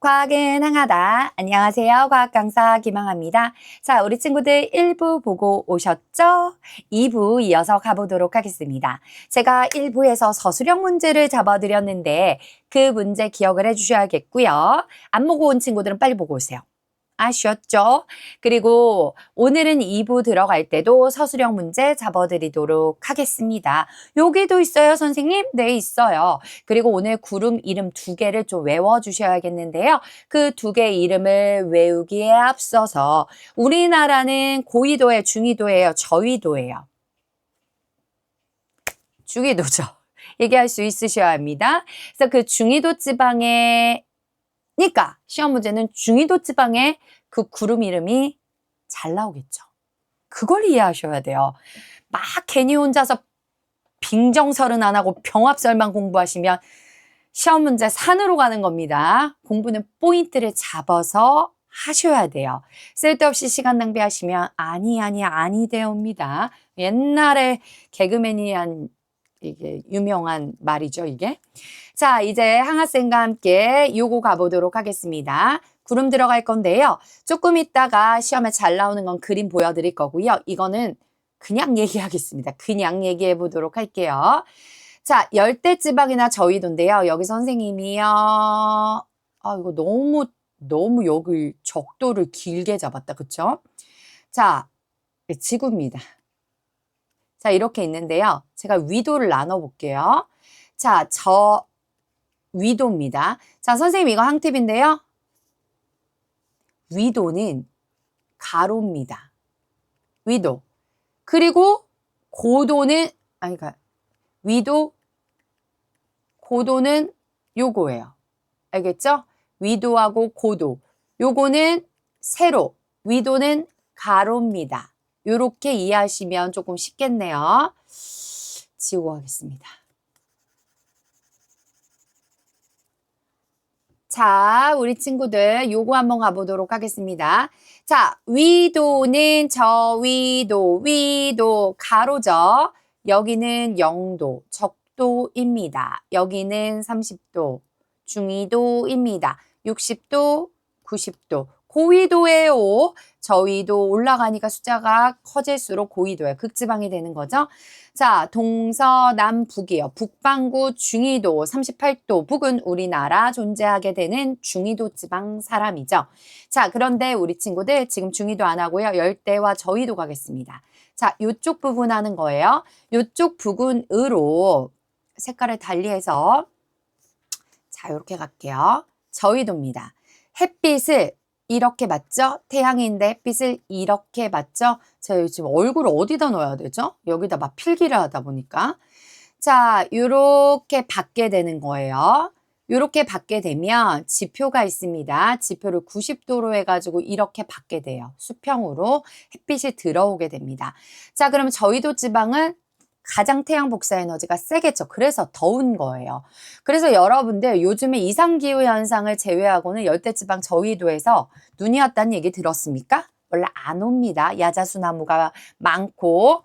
과학은 항하다. 안녕하세요. 과학 강사 김항아입니다. 자, 우리 친구들 1부 보고 오셨죠? 2부 이어서 가보도록 하겠습니다. 제가 1부에서 서술형 문제를 잡아드렸는데 그 문제 기억을 해주셔야겠고요. 안 보고 온 친구들은 빨리 보고 오세요. 아쉬웠죠? 그리고 오늘은 2부 들어갈 때도 서술형 문제 잡아드리도록 하겠습니다. 여기도 있어요, 선생님? 네, 있어요. 그리고 오늘 구름 이름 두 개를 좀 외워주셔야겠는데요. 그 두 개 이름을 외우기에 앞서서 우리나라는 고위도예요, 중위도예요, 저위도예요. 중위도죠. 얘기할 수 있으셔야 합니다. 그래서 그 중위도 지방에 그러니까 시험 문제는 중위도 지방에 그 구름 이름이 잘 나오겠죠. 그걸 이해하셔야 돼요. 막 괜히 혼자서 빙정설은 안 하고 병합설만 공부하시면 시험 문제 산으로 가는 겁니다. 공부는 포인트를 잡아서 하셔야 돼요. 쓸데없이 시간 낭비하시면 아니 아니 아니 되옵니다. 옛날에 개그맨이 한 이게 유명한 말이죠, 이게. 자, 이제 항아쌤과 함께 요거 가보도록 하겠습니다. 구름 들어갈 건데요. 조금 있다가 시험에 잘 나오는 건 그림 보여드릴 거고요. 이거는 그냥 얘기하겠습니다. 그냥 얘기해 보도록 할게요. 자, 열대지방이나 저위도인데요. 여기 선생님이요. 아, 이거 너무, 너무 여기 적도를 길게 잡았다. 그쵸? 자, 지구입니다. 자, 이렇게 있는데요. 제가 위도를 나눠 볼게요. 자, 저 위도입니다. 자, 선생님 이거 항팁인데요. 위도는 가로입니다. 위도. 그리고 고도는 아니 그러니까 위도 고도는 요거예요. 알겠죠? 위도하고 고도. 요거는 세로, 위도는 가로입니다. 요렇게 이해하시면 조금 쉽겠네요. 지우고 하겠습니다. 자, 우리 친구들 요거 한번 가보도록 하겠습니다. 자, 위도는 저 위도, 위도, 가로죠. 여기는 0도, 적도입니다. 여기는 30도, 중위도입니다. 60도, 90도. 고위도예요. 저위도 올라가니까 숫자가 커질수록 고위도예요. 극지방이 되는 거죠. 자, 동서남북이요. 북반구 중위도 38도 북은 우리나라 존재하게 되는 중위도 지방 사람이죠. 자, 그런데 우리 친구들 지금 중위도 안 하고요. 열대와 저위도 가겠습니다. 자, 요쪽 부분 하는 거예요. 요쪽 부분으로 색깔을 달리해서 자, 이렇게 갈게요. 저위도입니다. 햇빛을 이렇게 맞죠? 태양인데 햇빛을 이렇게 맞죠? 제가 지금 얼굴을 어디다 넣어야 되죠? 여기다 막 필기를 하다 보니까. 자, 요렇게 받게 되는 거예요. 요렇게 받게 되면 지표가 있습니다. 지표를 90도로 해가지고 이렇게 받게 돼요. 수평으로 햇빛이 들어오게 됩니다. 자, 그러면 저희도 지방은 가장 태양 복사 에너지가 세겠죠. 그래서 더운 거예요. 그래서 여러분들 요즘에 이상기후 현상을 제외하고는 열대지방 저위도에서 눈이 왔다는 얘기 들었습니까? 원래 안 옵니다. 야자수나무가 많고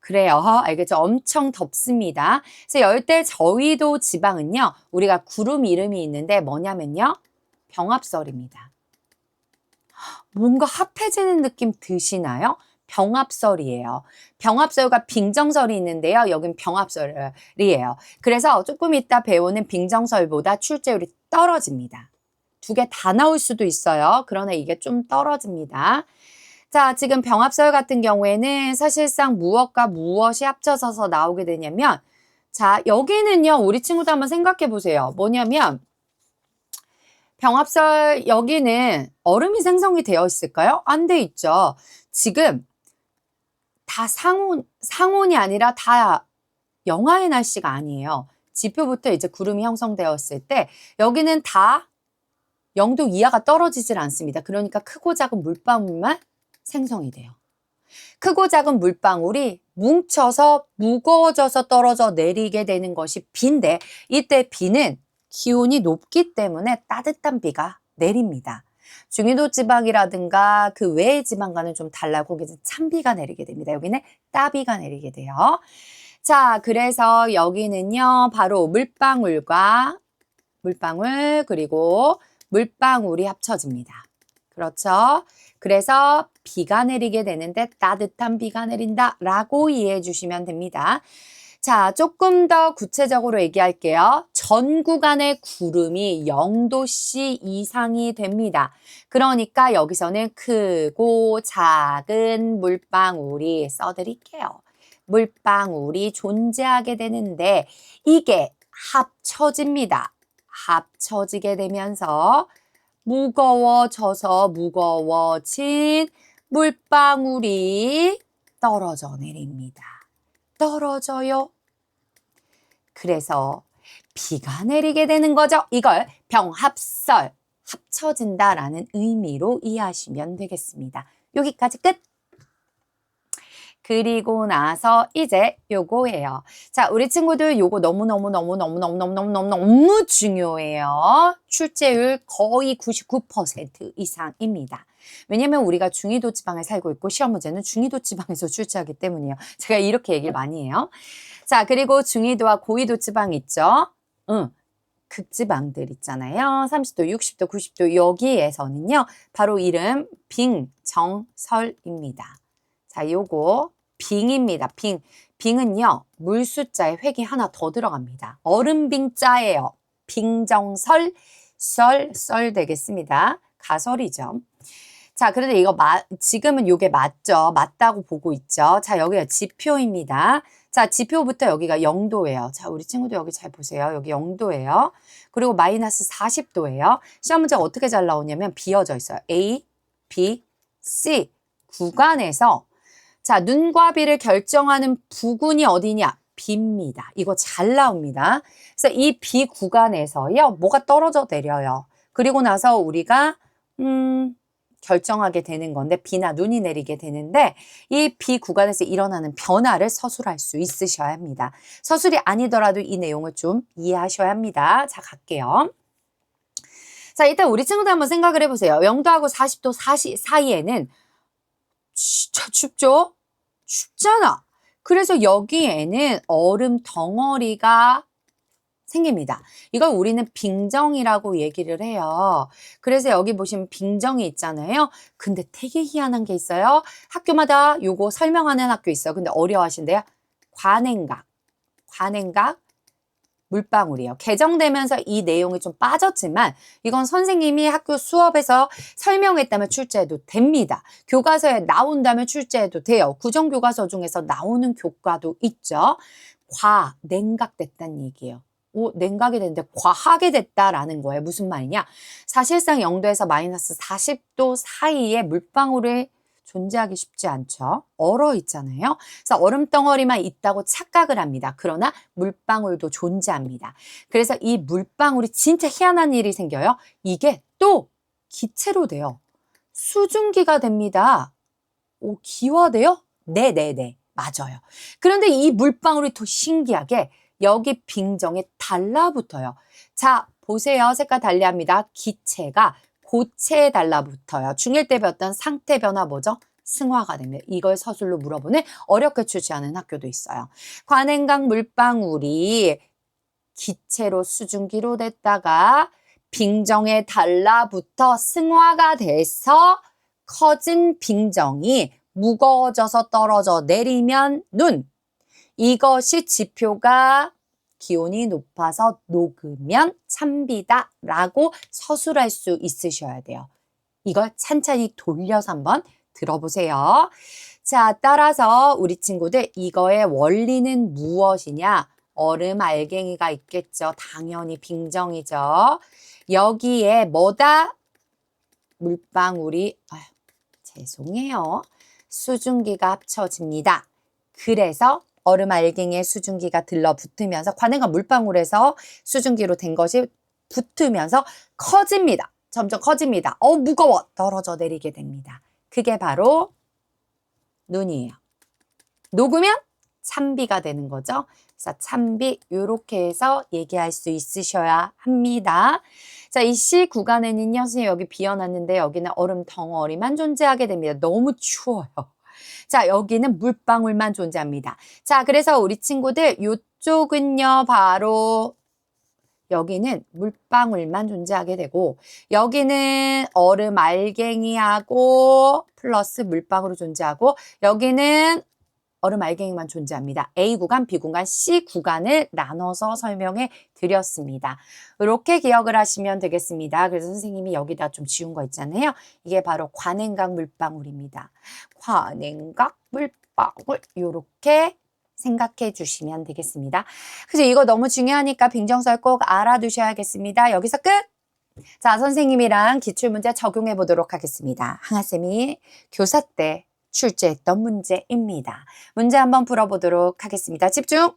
그래요. 알겠죠? 엄청 덥습니다. 그래서 열대 저위도 지방은요. 우리가 구름 이름이 있는데 뭐냐면요. 병합설입니다. 뭔가 합해지는 느낌 드시나요? 병합설이에요. 병합설과 빙정설이 있는데요. 여긴 병합설이에요. 그래서 조금 이따 배우는 빙정설보다 출제율이 떨어집니다. 두 개 다 나올 수도 있어요. 그러나 이게 좀 떨어집니다. 자, 지금 병합설 같은 경우에는 사실상 무엇과 무엇이 합쳐져서 나오게 되냐면, 자, 여기는요, 우리 친구도 한번 생각해 보세요. 뭐냐면, 병합설 여기는 얼음이 생성이 되어 있을까요? 안 돼 있죠. 지금 다 상온, 상온이 아니라 다 영하의 날씨가 아니에요. 지표부터 이제 구름이 형성되었을 때 여기는 다 0도 이하가 떨어지질 않습니다. 그러니까 크고 작은 물방울만 생성이 돼요. 크고 작은 물방울이 뭉쳐서 무거워져서 떨어져 내리게 되는 것이 비인데 이때 비는 기온이 높기 때문에 따뜻한 비가 내립니다. 중위도 지방이라든가 그 외의 지방과는 좀 달라 거기는 찬비가 내리게 됩니다. 여기는 따비가 내리게 돼요. 자, 그래서 여기는요, 바로 물방울과 물방울 그리고 물방울이 합쳐집니다. 그렇죠? 그래서 비가 내리게 되는데 따뜻한 비가 내린다 라고 이해해 주시면 됩니다. 자, 조금 더 구체적으로 얘기할게요. 전 구간의 구름이 0도씨 이상이 됩니다. 그러니까 여기서는 크고 작은 물방울이 써드릴게요. 물방울이 존재하게 되는데 이게 합쳐집니다. 합쳐지게 되면서 무거워져서 무거워진 물방울이 떨어져 내립니다. 떨어져요. 그래서 비가 내리게 되는 거죠. 이걸 병합설, 합쳐진다라는 의미로 이해하시면 되겠습니다. 여기까지 끝. 그리고 나서 이제 요거예요. 자, 우리 친구들 요거 너무너무너무너무너무너무너무 너무 중요해요. 출제율 거의 99% 이상입니다. 왜냐면 우리가 중위도 지방에 살고 있고 시험 문제는 중위도 지방에서 출제하기 때문이에요. 제가 이렇게 얘기를 많이 해요. 자, 그리고 중위도와 고위도 지방 있죠? 응. 극지방들 있잖아요. 30도, 60도, 90도 여기에서는요. 바로 이름 빙 정 설입니다. 자, 요거 빙입니다. 빙. 빙은요. 물 숫자에 획이 하나 더 들어갑니다. 얼음빙자예요. 빙정설, 썰, 썰 되겠습니다. 가설이죠. 자, 그런데 이거 마, 지금은 요게 맞죠? 맞다고 보고 있죠? 자, 여기가 지표입니다. 자, 지표부터 여기가 0도예요. 자, 우리 친구들 여기 잘 보세요. 여기 0도예요. 그리고 마이너스 40도예요. 시험 문제가 어떻게 잘 나오냐면 비어져 있어요. A, B, C 구간에서 자, 눈과 비를 결정하는 부근이 어디냐? B입니다. 이거 잘 나옵니다. 그래서 이 B 구간에서요, 뭐가 떨어져 내려요. 그리고 나서 우리가, 음, 결정하게 되는 건데, 비나 눈이 내리게 되는데, 이 B 구간에서 일어나는 변화를 서술할 수 있으셔야 합니다. 서술이 아니더라도 이 내용을 좀 이해하셔야 합니다. 자, 갈게요. 자, 일단 우리 친구들 한번 생각을 해보세요. 0도하고 40도 사시, 사이에는 진짜 춥죠? 춥잖아. 그래서 여기에는 얼음 덩어리가 생깁니다. 이걸 우리는 빙정이라고 얘기를 해요. 그래서 여기 보시면 빙정이 있잖아요. 근데 되게 희한한 게 있어요. 학교마다 요거 설명하는 학교 있어요. 근데 어려워하신대요. 관행각. 관행각 물방울이에요. 개정되면서 이 내용이 좀 빠졌지만 이건 선생님이 학교 수업에서 설명했다면 출제해도 됩니다. 교과서에 나온다면 출제해도 돼요. 구정교과서 중에서 나오는 교과도 있죠. 과, 냉각됐다는 얘기예요. 오, 냉각이 됐는데 과하게 됐다라는 거예요. 무슨 말이냐? 사실상 0도에서 마이너스 40도 사이에 물방울을 존재하기 쉽지 않죠. 얼어 있잖아요. 그래서 얼음 덩어리만 있다고 착각을 합니다. 그러나 물방울도 존재합니다. 그래서 이 물방울이 진짜 희한한 일이 생겨요. 이게 또 기체로 돼요. 수증기가 됩니다. 오, 기화돼요? 네네네. 맞아요. 그런데 이 물방울이 더 신기하게 여기 빙정에 달라붙어요. 자, 보세요. 색깔 달리합니다. 기체가 고체에 달라붙어요. 중1 때 배웠던 상태 변화 뭐죠? 승화가 됩니다. 이걸 서술로 물어보는 어렵게 출제하는 학교도 있어요. 관행강 물방울이 기체로 수증기로 됐다가 빙정에 달라붙어 승화가 돼서 커진 빙정이 무거워져서 떨어져 내리면 눈. 이것이 지표가 기온이 높아서 녹으면 찬비다 라고 서술할 수 있으셔야 돼요. 이걸 찬찬히 돌려서 한번 들어보세요. 자, 따라서 우리 친구들 이거의 원리는 무엇이냐? 얼음 알갱이가 있겠죠. 당연히 빙정이죠. 여기에 뭐다? 물방울이 아휴, 죄송해요. 수증기가 합쳐집니다. 그래서 얼음 알갱이에 수증기가 들러붙으면서 관행과 물방울에서 수증기로 된 것이 붙으면서 커집니다. 점점 커집니다. 어 무거워 떨어져 내리게 됩니다. 그게 바로 눈이에요. 녹으면 찬비가 되는 거죠. 그래서 찬비 이렇게 해서 얘기할 수 있으셔야 합니다. 자, 이 C 구간에는요, 선생님 여기 비어놨는데 여기는 얼음 덩어리만 존재하게 됩니다. 너무 추워요. 자, 여기는 물방울만 존재합니다. 자, 그래서 우리 친구들 이쪽은요, 바로 여기는 물방울만 존재하게 되고 여기는 얼음 알갱이하고 플러스 물방울이 존재하고 여기는 얼음 알갱이만 존재합니다. A 구간, B 구간, C 구간을 나눠서 설명해 드렸습니다. 이렇게 기억을 하시면 되겠습니다. 그래서 선생님이 여기다 좀 지운 거 있잖아요. 이게 바로 관행각 물방울입니다. 관행각 물방울 이렇게 생각해 주시면 되겠습니다. 그래서 이거 너무 중요하니까 빙정설 꼭 알아두셔야겠습니다. 여기서 끝! 자, 선생님이랑 기출문제 적용해 보도록 하겠습니다. 항아쌤이 교사 때 출제했던 문제입니다. 문제 한번 풀어보도록 하겠습니다. 집중!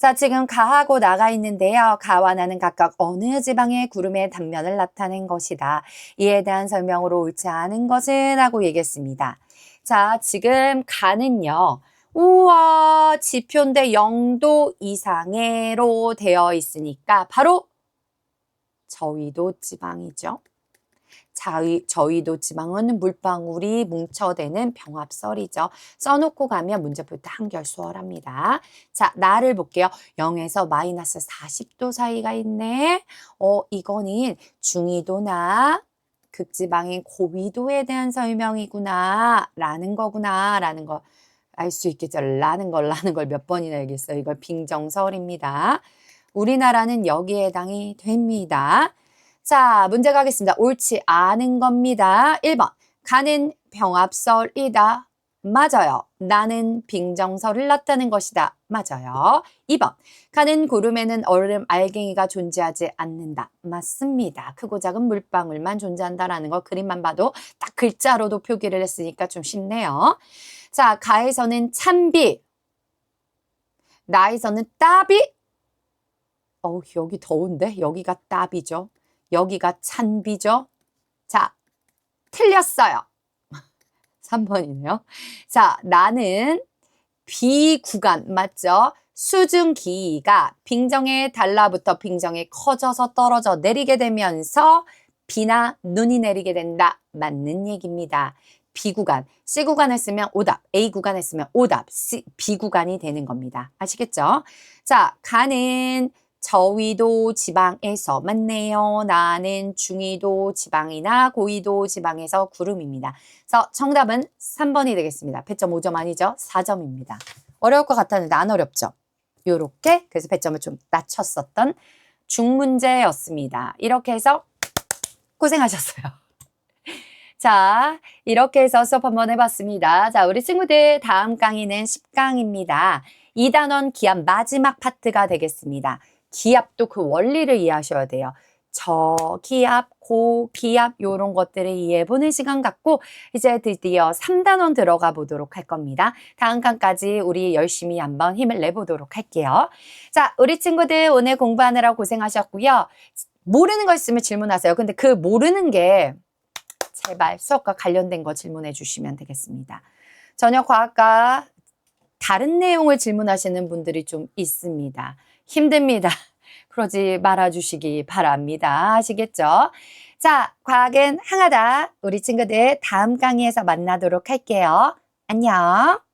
자, 지금 가하고 나가 있는데요. 가와 나는 각각 어느 지방의 구름의 단면을 나타낸 것이다. 이에 대한 설명으로 옳지 않은 것은 하고 얘기했습니다. 자, 지금 가는요. 우와, 지표인데 0도 이상으로 되어 있으니까 바로 저위도 지방이죠. 자위, 저위도 지방은 물방울이 뭉쳐대는 병합설이죠. 써놓고 가면 문제 볼때 한결 수월합니다. 자, 나를 볼게요. 0에서 마이너스 40도 사이가 있네. 어, 이거는 중위도나 극지방인 고위도에 대한 설명이구나. 라는 거구나. 라는 거. 알 수 있겠죠. 라는 걸, 라는 걸 몇 번이나 얘기했어요. 이걸 빙정설입니다. 우리나라는 여기에 해당이 됩니다. 자, 문제 가겠습니다. 옳지 않은 겁니다. 1번. 가는 병합설이다. 맞아요. 나는 빙정설을 나타낸 것이다. 맞아요. 2번. 가는 구름에는 얼음 알갱이가 존재하지 않는다. 맞습니다. 크고 작은 물방울만 존재한다라는 거 그림만 봐도 딱 글자로도 표기를 했으니까 좀 쉽네요. 자, 가에서는 찬비, 나에서는 따비. 어우, 여기 더운데? 여기가 따비죠. 여기가 찬비죠. 자, 틀렸어요. 3번이네요. 자, 나는 비구간, 맞죠? 수중 기가 빙정에 달라붙어 빙정에 커져서 떨어져 내리게 되면서 비나 눈이 내리게 된다. 맞는 얘기입니다. B구간, C구간 했으면 오답, A구간 했으면 오답, C, B구간이 되는 겁니다. 아시겠죠? 자, 가는 저위도 지방에서 맞네요. 나는 중위도 지방이나 고위도 지방에서 구름입니다. 그래서 정답은 3번이 되겠습니다. 배점 5점 아니죠? 4점입니다. 어려울 것 같았는데 안 어렵죠? 요렇게 그래서 배점을 좀 낮췄었던 중문제였습니다. 이렇게 해서 고생하셨어요. 자, 이렇게 해서 수업 한번 해봤습니다. 자, 우리 친구들 다음 강의는 10강입니다. 2단원 기합 마지막 파트가 되겠습니다. 기합도 그 원리를 이해하셔야 돼요. 저 기합, 고 기합 요런 것들을 이해해보는 시간 갖고 이제 드디어 3단원 들어가 보도록 할 겁니다. 다음 강까지 우리 열심히 한번 힘을 내보도록 할게요. 자, 우리 친구들 오늘 공부하느라 고생하셨고요. 모르는 거 있으면 질문하세요. 근데 그 모르는 게 제발 수업과 관련된 거 질문해 주시면 되겠습니다. 저녁 과학과 다른 내용을 질문하시는 분들이 좀 있습니다. 힘듭니다. 그러지 말아주시기 바랍니다. 아시겠죠? 자, 과학은 항하다. 우리 친구들 다음 강의에서 만나도록 할게요. 안녕.